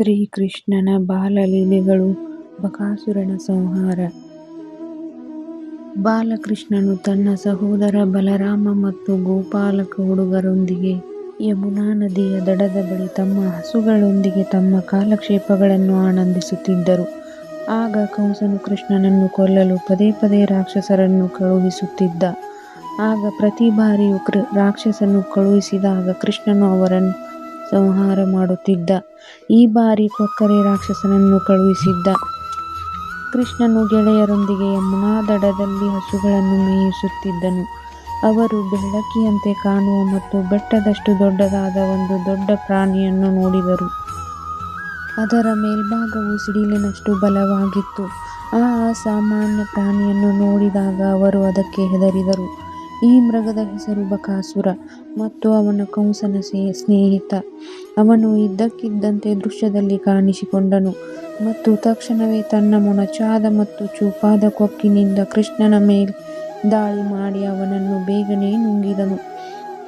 ಶ್ರೀಕೃಷ್ಣನ ಬಾಲಲೀಲೆಗಳು ಬಕಾಸುರನ ಸಂಹಾರ ಬಾಲಕೃಷ್ಣನು ತನ್ನ ಸಹೋದರ ಬಲರಾಮ ಮತ್ತು ಗೋಪಾಲಕ ಹುಡುಗರೊಂದಿಗೆ ಯಮುನಾ ನದಿಯ ದಡದ ಬಳಿ ತಮ್ಮ ಹಸುಗಳೊಂದಿಗೆ ತಮ್ಮ ಕಾಲಕ್ಷೇಪಗಳನ್ನು ಆನಂದಿಸುತ್ತಿದ್ದರು. ಆಗ ಕಂಸನು ಕೃಷ್ಣನನ್ನು ಕೊಲ್ಲಲು ಪದೇ ಪದೇ ರಾಕ್ಷಸರನ್ನು ಕಳುಹಿಸುತ್ತಿದ್ದ. ಆಗ ಪ್ರತಿ ಬಾರಿಯೂ ರಾಕ್ಷಸನ್ನು ಕಳುಹಿಸಿದಾಗ ಕೃಷ್ಣನು ಅವರನ್ನು ಸಂಹಾರ ಮಾಡುತ್ತಿದ್ದ. ಈ ಬಾರಿ ಕೊಕ್ಕರೆ ರಾಕ್ಷಸನನ್ನು ಕಳುಹಿಸಿದ್ದ. ಕೃಷ್ಣನು ಗೆಳೆಯರೊಂದಿಗೆ ಯಮುನಾ ದಡದಲ್ಲಿ ಹಸುಗಳನ್ನು ಮೇಯಿಸುತ್ತಿದ್ದನು. ಅವರು ಬೆಳ್ಳಕ್ಕಿಯಂತೆ ಕಾಣುವ ಮತ್ತು ಬೆಟ್ಟದಷ್ಟು ದೊಡ್ಡದಾದ ಒಂದು ದೊಡ್ಡ ಪ್ರಾಣಿಯನ್ನು ನೋಡಿದರು. ಅದರ ಮೇಲ್ಭಾಗವು ಸಿಡಿಲಿನಷ್ಟು ಬಲವಾಗಿತ್ತು. ಆ ಸಾಮಾನ್ಯ ಪ್ರಾಣಿಯನ್ನು ನೋಡಿದಾಗ ಅವರು ಅದಕ್ಕೆ ಹೆದರಿದರು. ಈ ಮೃಗದ ಹೆಸರು ಬಕಾಸುರ ಮತ್ತು ಅವನ ಕಂಸನ ಸ್ನೇಹಿತ. ಅವನು ಇದ್ದಕ್ಕಿದ್ದಂತೆ ದೃಶ್ಯದಲ್ಲಿ ಕಾಣಿಸಿಕೊಂಡನು ಮತ್ತು ತಕ್ಷಣವೇ ತನ್ನ ಮೊನಚಾದ ಮತ್ತು ಚೂಪಾದ ಕೊಕ್ಕಿನಿಂದ ಕೃಷ್ಣನ ಮೇಲೆ ದಾಳಿ ಮಾಡಿ ಅವನನ್ನು ಬೇಗನೆ ನುಂಗಿದನು.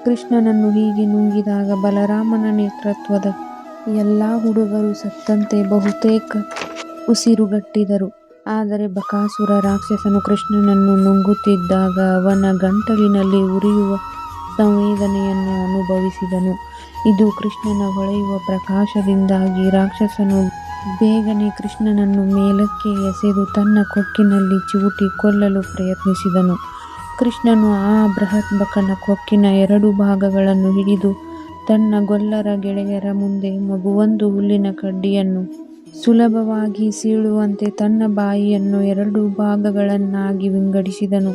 ಕೃಷ್ಣನನ್ನು ಹೀಗೆ ನುಂಗಿದಾಗ ಬಲರಾಮನ ನೇತೃತ್ವದ ಎಲ್ಲ ಹುಡುಗರು ಸತ್ತಂತೆ ಬಹುತೇಕ ಉಸಿರುಗಟ್ಟಿದರು. ಆದರೆ ಬಕಾಸುರ ರಾಕ್ಷಸನು ಕೃಷ್ಣನನ್ನು ನುಂಗುತ್ತಿದ್ದಾಗ ಅವನ ಗಂಟಲಿನಲ್ಲಿ ಉರಿಯುವ ಸಂವೇದನೆಯನ್ನು ಅನುಭವಿಸಿದನು. ಇದು ಕೃಷ್ಣನ ಹೊಳೆಯುವ ಪ್ರಕಾಶದಿಂದಾಗಿ ರಾಕ್ಷಸನು ಬೇಗನೆ ಕೃಷ್ಣನನ್ನು ಮೇಲಕ್ಕೆ ಎಸೆದು ತನ್ನ ಕೊಕ್ಕಿನಲ್ಲಿ ಚಿವುಟಿ ಕೊಲ್ಲಲು ಪ್ರಯತ್ನಿಸಿದನು. ಕೃಷ್ಣನು ಆ ಬೃಹತ್ ಬಕನ ಕೊಕ್ಕಿನ ಎರಡು ಭಾಗಗಳನ್ನು ಹಿಡಿದು ತನ್ನ ಗೊಲ್ಲರ ಗೆಳೆಯರ ಮುಂದೆ ಮಗುವೊಂದು ಹುಲ್ಲಿನ ಕಡ್ಡಿಯನ್ನು ಸುಲಭವಾಗಿ ಸೀಳುವಂತೆ ತನ್ನ ಬಾಯಿಯನ್ನು ಎರಡು ಭಾಗಗಳನ್ನಾಗಿ ವಿಂಗಡಿಸಿದನು.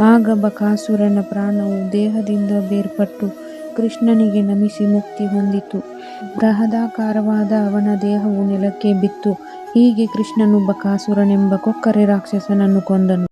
ಆಗ ಬಕಾಸುರನ ಪ್ರಾಣವು ದೇಹದಿಂದ ಬೇರ್ಪಟ್ಟು ಕೃಷ್ಣನಿಗೆ ನಮಿಸಿ ಮುಕ್ತಿ ಹೊಂದಿತು. ಬೃಹದಾಕಾರವಾದ ಅವನ ದೇಹವು ನೆಲಕ್ಕೆ ಬಿತ್ತು. ಹೀಗೆ ಕೃಷ್ಣನು ಬಕಾಸುರನೆಂಬ ಕೊಕ್ಕರೆ ರಾಕ್ಷಸನನ್ನು ಕೊಂದನು.